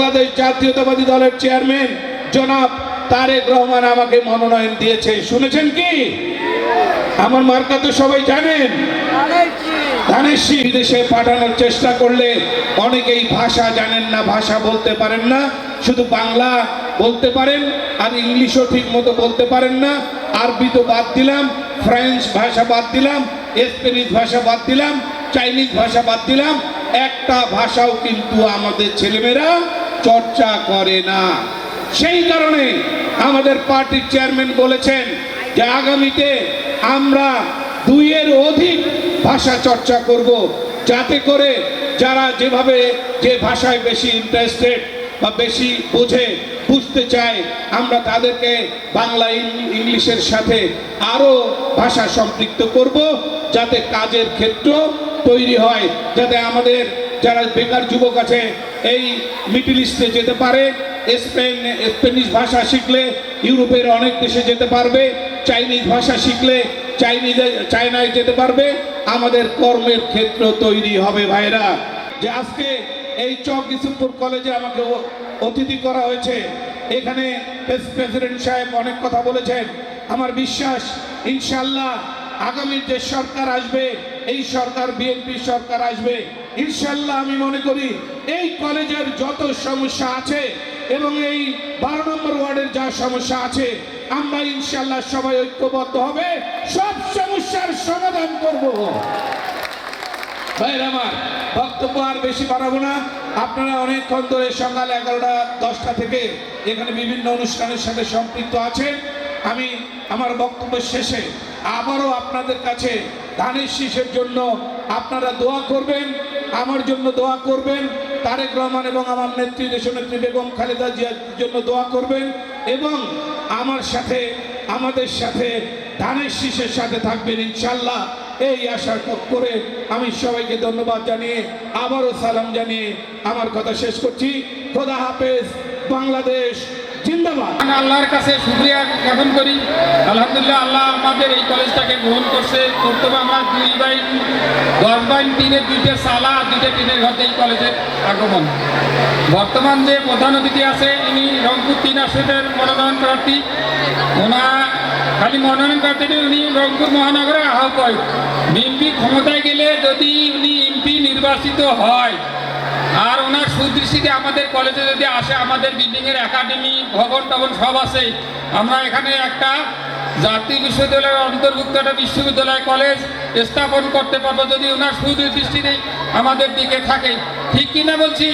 বাংলাদেশ জাতীয়তাবাদী দলের চেয়ারম্যান জনাব তারেক রহমান আমাকে মনোনয়ন দিয়েছে। শুনেছেন কি? আমার মার্কা তো সবাই জানেন। বিদেশে পাঠানোর চেষ্টা করলে অনেকেই ভাষা জানেন না, ভাষা বলতে পারেন না। শুধু বাংলা বলতে পারেন, আর ইংলিশও ঠিক মতো বলতে পারেন না। আরবি তো বাদ দিলাম, ফ্রেঞ্চ ভাষা বাদ দিলাম, স্পেনিশ ভাষা বাদ দিলাম, চাইনিজ ভাষা বাদ দিলাম। একটা ভাষাও কিন্তু আমাদের ছেলেমেয়েরা চর্চা করে না। সেই কারণে আমাদের পার্টির চেয়ারম্যান বলেছেন যে আগামীতে আমরা দুইয়ের অধিক ভাষা চর্চা করব, যাতে করে যারা যেভাবে যে ভাষায় বেশি ইন্টারেস্টেড বা বেশি বোঝে, বুঝতে চায়, আমরা তাদেরকে বাংলা ইংলিশের সাথে আরও ভাষা সম্পৃক্ত করব, যাতে কাজের ক্ষেত্র তৈরি হয়, যাতে আমাদের যারা বেকার যুবক আছে এই মিডল ইস্টে যেতে পারে, স্পেন, স্পেনিশ ভাষা শিখলে ইউরোপের অনেক দেশে যেতে পারবে, চাইনিজ ভাষা শিখলে চাইনিজ, চায়নায় যেতে পারবে। আমাদের কর্মের ক্ষেত্র তৈরি হবে ভাইরা। যে আজকে এই চক ইসুমপুর কলেজে আমাকে অতিথি করা হয়েছে, এখানে প্রেস- প্রেসিডেন্ট সাহেব অনেক কথা বলেছেন। আমার বিশ্বাস, ইনশাল্লাহ আগামী যে সরকার আসবে এই সরকার বিএনপি সরকার আসবে। ইনশাল্লাহ আমি মনে করি এই কলেজের যত সমস্যা আছে এবং এই বারো নম্বর ওয়ার্ডের যা সমস্যা আছে, আমরা ইনশাল্লাহ সবাই ঐক্যবদ্ধ হবে। সব সমস্যার সমাধান করব। ভাইয়ের আমার, বক্তব্য আর বেশি বাড়াবো না। আপনারা অনেকক্ষণ ধরে সকাল এগারোটা, দশটা থেকে এখানে বিভিন্ন অনুষ্ঠানের সাথে সম্পৃক্ত আছেন। আমি আমার বক্তব্যের শেষে আবারও আপনাদের কাছে ধানের শীষের জন্য আপনারা দোয়া করবেন, আমার জন্য দোয়া করবেন, তারেক রহমান এবং আমার নেত্রী, দেশনেত্রী বেগম খালেদা জিয়ার জন্য দোয়া করবেন এবং আমার সাথে, আমাদের সাথে ধানের শীষের সাথে থাকবেন ইনশাল্লাহ এই আশা করে আমি সবাইকে ধন্যবাদ জানিয়ে, আবারও সালাম জানিয়ে আমার কথা শেষ করছি। খোদা হাফেজ, বাংলাদেশ। জিন্দাবাদ। আল্লাহর কাছে শুক্রিয়া জ্ঞাপন করি। আলহামদুলিল্লাহ আল্লাহ আমাদের এই কলেজটাকে গ্রহণ করছে। প্রথমে আমরা দুই বাই দশ বাই তিনের দুইটা সালা দুইটা টিনের ঘরতে এই কলেজের আগমন। বর্তমান যে প্রধান অতিথি আছে, ইনি রংপুর তিন আসনের মনোনয়ন প্রার্থী। ওনার খালি মনোনয়ন প্রার্থী উনি রংপুর মহানগরের আহ্বায়ক। বিএনপি ক্ষমতায় গেলে যদি উনি এমপি নির্বাচিত হয় আর ওনার সুদৃষ্টিতে আমাদের কলেজে যদি আসে, আমাদের বিল্ডিংয়ের একাডেমি ভবন টবন সব আছে। আমরা এখানে একটা জাতীয় বিশ্ববিদ্যালয়ের অন্তর্ভুক্ত একটা বিশ্ববিদ্যালয় কলেজ স্থাপন করতে পারব যদি ওনার সুদৃষ্টিতে আমাদের দিকে থাকে। ঠিক কিনা বলছি?